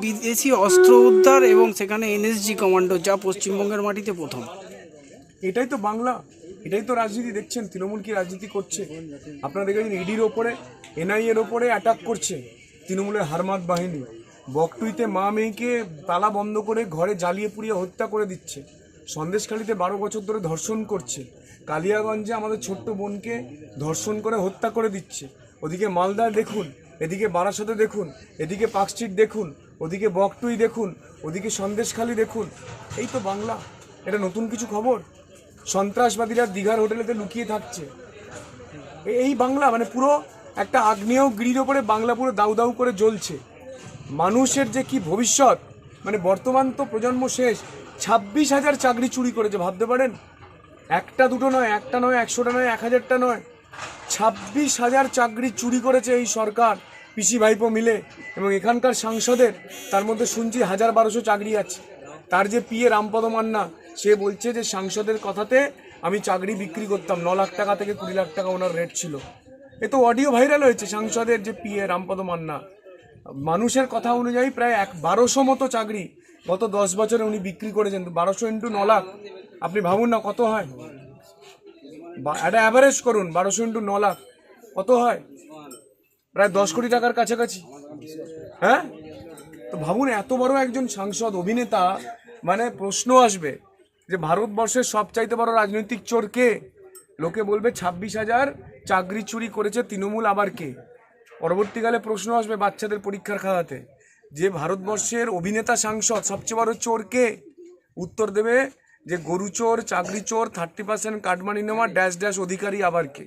বিদেশি অস্ত্র উদ্ধার এবং সেখানে এনএসজি কমান্ডো যা পশ্চিমবঙ্গের মাটিতে প্রথম। এটাই তো বাংলা। এটাই তো রাজনীতি। দেখছেন, তৃণমূল কি রাজনীতি করছে? আপনারা দেখেছেন ইডির ওপরে এনআইএর ওপরে অ্যাটাক করছে তৃণমূলের হারমাত বাহিনী। বকটুইতে মা মেয়েকে তালা বন্ধ করে ঘরে জ্বালিয়ে পুড়িয়ে হত্যা করে দিচ্ছে। সন্দেশখালিতে বারো বছর ধরে ধর্ষণ করছে। কালিয়াগঞ্জে আমাদের ছোট্ট বোনকে ধর্ষণ করে হত্যা করে দিচ্ছে। ওদিকে মালদায় দেখুন এদিকে বারাসতে দেখুন, এদিকে পার্কস্ট্রিট দেখুন, ওদিকে বকটুই দেখুন, ওদিকে সন্দেশখালি দেখুন। এই তো বাংলা। এটা নতুন কিছু খবর? সন্ত্রাসবাদীরা দীঘার হোটেলেতে লুকিয়ে থাকছে। এই বাংলা মানে পুরো একটা আগ্নেয় গিরির ওপরে বাংলা পুরো দাউ দাউ করে জ্বলছে। মানুষের যে কি ভবিষ্যৎ? মানে বর্তমান তো প্রজন্ম শেষ। ছাব্বিশ হাজার চাকরি চুরি করেছে, ভাবতে পারেন? একটা দুটো নয়, একটা নয়, একশোটা নয়, এক হাজারটা নয়। ছাব্বিশ হাজার চাকরি চুরি করেছে এই সরকার। পিসি ভাইপো মিলে এবং এখানকার সাংসদের, তার মধ্যে শুনছি হাজার বারোশো চাকরি আছে। তার যে পিএ রামপদ মান্না, সে বলছে যে সাংসদের কথাতে আমি চাকরি বিক্রি করতাম, ন লাখ টাকা থেকে কুড়ি লাখ টাকা ওনার রেট ছিল। এ তো অডিও ভাইরাল হয়েছে সাংসদের যে পিএ রামপদ মান্না। মানুষের কথা অনুযায়ী প্রায় এক বারোশো মতো চাকরি গত দশ বছরে উনি বিক্রি করেছেন, বারোশো ইন্টু ন লাখ। আপনি ভাবুন না কত হয়। একটা অ্যাভারেজ করুন, বারোশো ইন্টু ন লাখ, কত হয়? প্রায় দশ কোটি টাকার কাছাকাছি। হ্যাঁ? তো ভাবুন, এত বড় একজন সাংসদ, অভিনেতা মানে প্রশ্ন আসবে যে ভারতবর্ষের সবচাইতে বড় রাজনৈতিক চোর কে? লোকে বলবে ছাব্বিশ হাজার চাকরি চুরি করেছে তৃণমূল আবার কে? পরবর্তীকালে প্রশ্ন আসবে বাচ্চাদের পরীক্ষার খাতাতে যে ভারতবর্ষের অভিনেতা সাংসদ সবচেয়ে বড় চোর কে? উত্তর দেবে যে গরু চোর, চাকরি চোর থার্টি পার্সেন্ট কাটমানি নেওয়া ড্যাশ ড্যাশ অধিকারী আবার কে?